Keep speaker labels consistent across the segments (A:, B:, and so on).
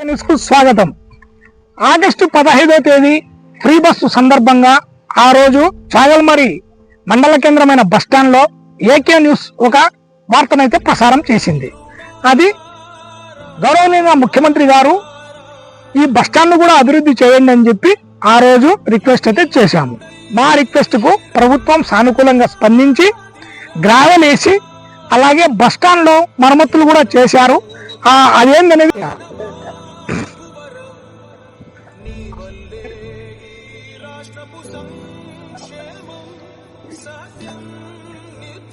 A: న్యూస్కు స్వాగతం. ఆగస్టు పదహైదో తేదీ ఫ్రీ బస్సు సందర్భంగా ఆ రోజు చాగల్మరి మండల కేంద్రమైన బస్టాండ్లో ఏకే న్యూస్ ఒక వార్తనైతే ప్రసారం చేసింది. అది గౌరవనీయ ముఖ్యమంత్రి గారు ఈ బస్టాండ్ను కూడా అభివృద్ధి చేయండి అని చెప్పి ఆ రోజు రిక్వెస్ట్ అయితే చేశాము. మా రిక్వెస్ట్కు ప్రభుత్వం సానుకూలంగా స్పందించి గ్రావెల్ వేసి అలాగే బస్టాండ్లో మరమ్మతులు కూడా చేశారు. ఆ అదేందనేది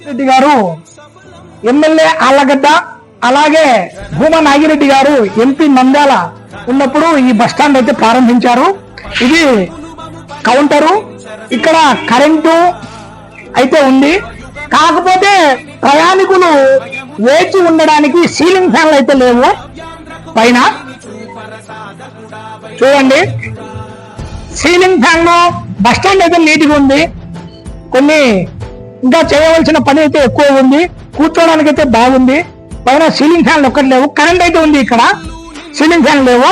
A: రెడ్డి గారు ఎమ్మెల్యే ఆళ్ళగడ్డ అలాగే భూమా నాగిరెడ్డి గారు ఎంపీ నంద్యాల ఉన్నప్పుడు ఈ బస్ స్టాండ్ అయితే ప్రారంభించారు. ఇది కౌంటరు. ఇక్కడ కరెంటు అయితే ఉంది. కాకపోతే ప్రయాణికులు వేచి ఉండడానికి సీలింగ్ ఫ్యాన్లు అయితే లేవు. పైన. చూడండి. సీలింగ్ ఫ్యాన్ బస్ స్టాండ్ అయితే నీట్గా ఉంది. కొన్ని ఇంకా చేయవలసిన పని అయితే ఎక్కువ ఉంది. కూర్చోవడానికి అయితే బాగుంది. పైన సీలింగ్ ఫ్యాన్లు ఒక్కటి లేవు. కరెంట్ అయితే ఉంది ఇక్కడ. సీలింగ్ ఫ్యాన్ లేవు.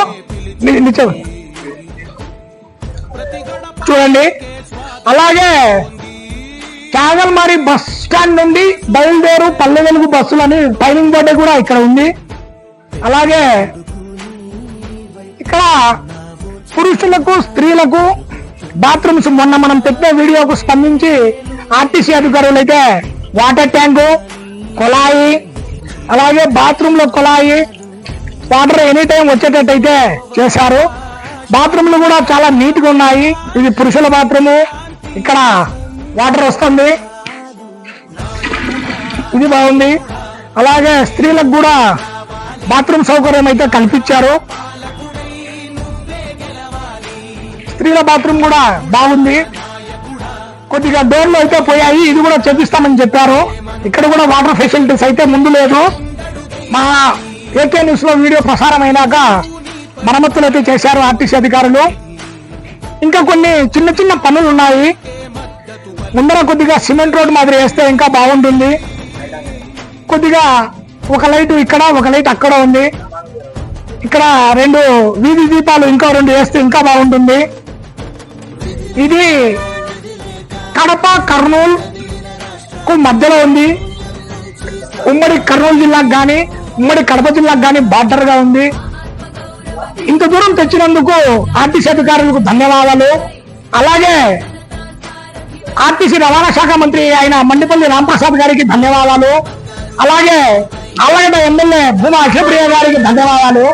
A: చూడండి. అలాగే కాగల్మారి బస్ స్టాండ్ నుండి బయలుదేరు పల్లె వెలుగు బస్సులు అని టైమింగ్ బోర్డు కూడా ఇక్కడ ఉంది. అలాగే ఇక్కడ పురుషులకు స్త్రీలకు బాత్రూమ్స్ మొన్న మనం పెట్టిన వీడియోకు స్పందించి ఆర్టీసీ అధికారులు అయితే వాటర్ ట్యాంకు కుళాయి అలాగే బాత్రూమ్లో కుళాయి వాటర్ ఎనీ టైం వచ్చేటట్టయితే చేశారు. బాత్రూమ్లు కూడా చాలా నీట్గా ఉన్నాయి. ఇది పురుషుల బాత్రూము ఇక్కడ వాటర్ వస్తుంది. ఇది బాగుంది. అలాగే స్త్రీలకు కూడా బాత్రూమ్ సౌకర్యం అయితే కల్పించారు. స్త్రీల బాత్రూమ్ కూడా బాగుంది. కొద్దిగా డోర్లు అయితే పోయాయి. ఇది కూడా చేపిస్తామని చెప్పారు. ఇక్కడ కూడా వాటర్ ఫెసిలిటీస్ అయితే ముందు లేదు. మా ఏకే న్యూస్లో వీడియో ప్రసారం అయినాక మరమ్మతులు అయితే చేశారు ఆర్టీసీ అధికారులు. ఇంకా కొన్ని చిన్న చిన్న పనులు ఉన్నాయి. ముందర కొద్దిగా సిమెంట్ రోడ్ మాదిరి వేస్తే ఇంకా బాగుంటుంది. కొద్దిగా ఒక లైట్ ఇక్కడ ఒక లైట్ అక్కడ ఉంది. ఇక్కడ రెండు వీధి దీపాలు ఇంకా రెండు వేస్తే ఇంకా బాగుంటుంది. ఇది కడప కర్నూలు కు మధ్యలో ఉంది. ఉమ్మడి కర్నూలు జిల్లాకు కానీ ఉమ్మడి కడప జిల్లాకు కానీ బార్డర్గా ఉంది. ఇంత దూరం తెచ్చినందుకు ఆర్టీసీ అధికారులకు ధన్యవాదాలు. అలాగే ఆర్టీసీ రవాణా శాఖ మంత్రి అయిన మండిపల్లి రాంప్రసాద్ గారికి ధన్యవాదాలు. అలాగే అలాగే ఎమ్మెల్యే భూమా అఖిలప్రియ గారికి ధన్యవాదాలు.